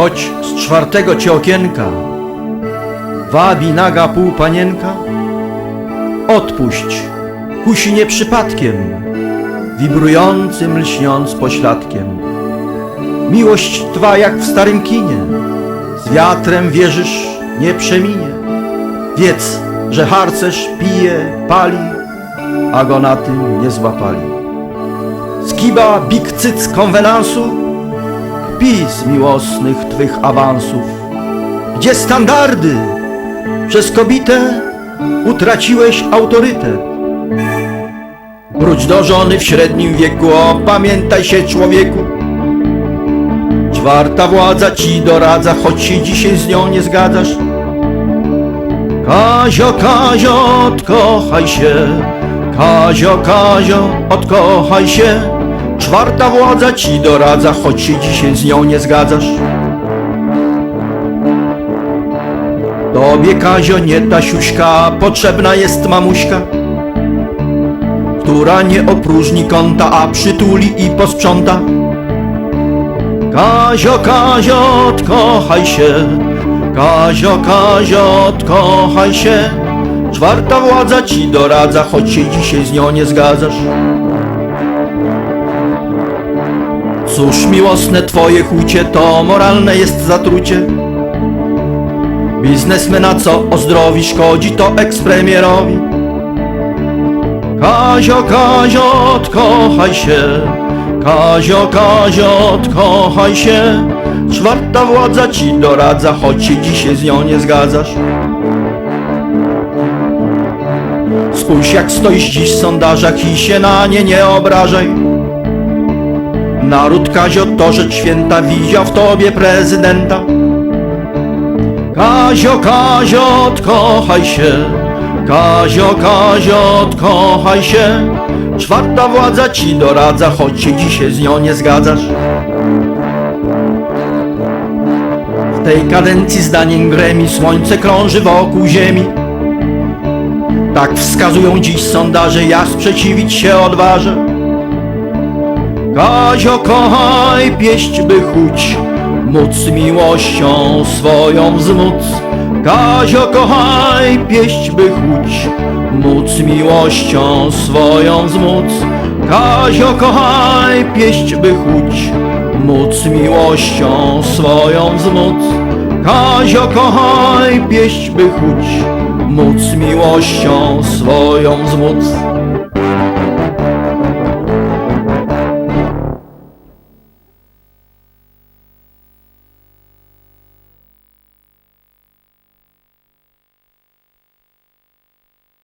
Choć z czwartego cię okienka wabi naga półpanienka, odpuść, kusi nie przypadkiem, wibrującym lśniąc pośladkiem. Miłość twa jak w starym kinie, z wiatrem wierzysz nie przeminie. Wiedz, że harcerz pije, pali, a go na tym nie złapali. Skiba big cyc konwenansu, kpi z miłosnych twych awansów. Gdzie standardy? Przez kobietę utraciłeś autorytet. Wróć do żony w średnim wieku, opamiętaj się człowieku. Czwarta władza ci doradza, choć się dzisiaj z nią nie zgadzasz. Kazio, Kazio, odkochaj się, Kazio, Kazio, odkochaj się. Czwarta władza ci doradza, choć się dzisiaj z nią nie zgadzasz. Tobie, Kazio, nie ta siuśka, potrzebna jest mamuśka, która nie opróżni kąta, a przytuli i posprząta. Kazio, Kazio, odkochaj się, Kazio, Kazio, odkochaj się. Czwarta władza ci doradza, choć się dzisiaj z nią nie zgadzasz. Cóż miłosne twoje chucie, to moralne jest zatrucie. Biznesmena co o szkodzi, to ekspremierowi. Kazio, Kazio, odkochaj się, Kazio, Kazio, odkochaj się. Czwarta władza ci doradza, choć się dzisiaj z nią nie zgadzasz. Spójrz jak stoisz dziś w sondażach i się na nie nie obrażaj. Naród Kazio to rzecz święta, widział w tobie prezydenta. Kazio, Kazio, odkochaj się, Kazio, Kazio, odkochaj się. Czwarta władza ci doradza, choć się dzisiaj z nią nie zgadzasz. W tej kadencji zdaniem gremi słońce krąży wokół ziemi. Tak wskazują dziś sondaże, ja sprzeciwić się odważę. Kazio, kochaj, pieść by chuć, móc miłością swoją wzmóc. Kazio, kochaj, pieść by chuć, móc miłością swoją wzmóc. Kazio, kochaj, pieść by chuć, móc miłością swoją wzmóc. Kazio, kochaj, pieść by chuć, móc miłością swoją wzmóc.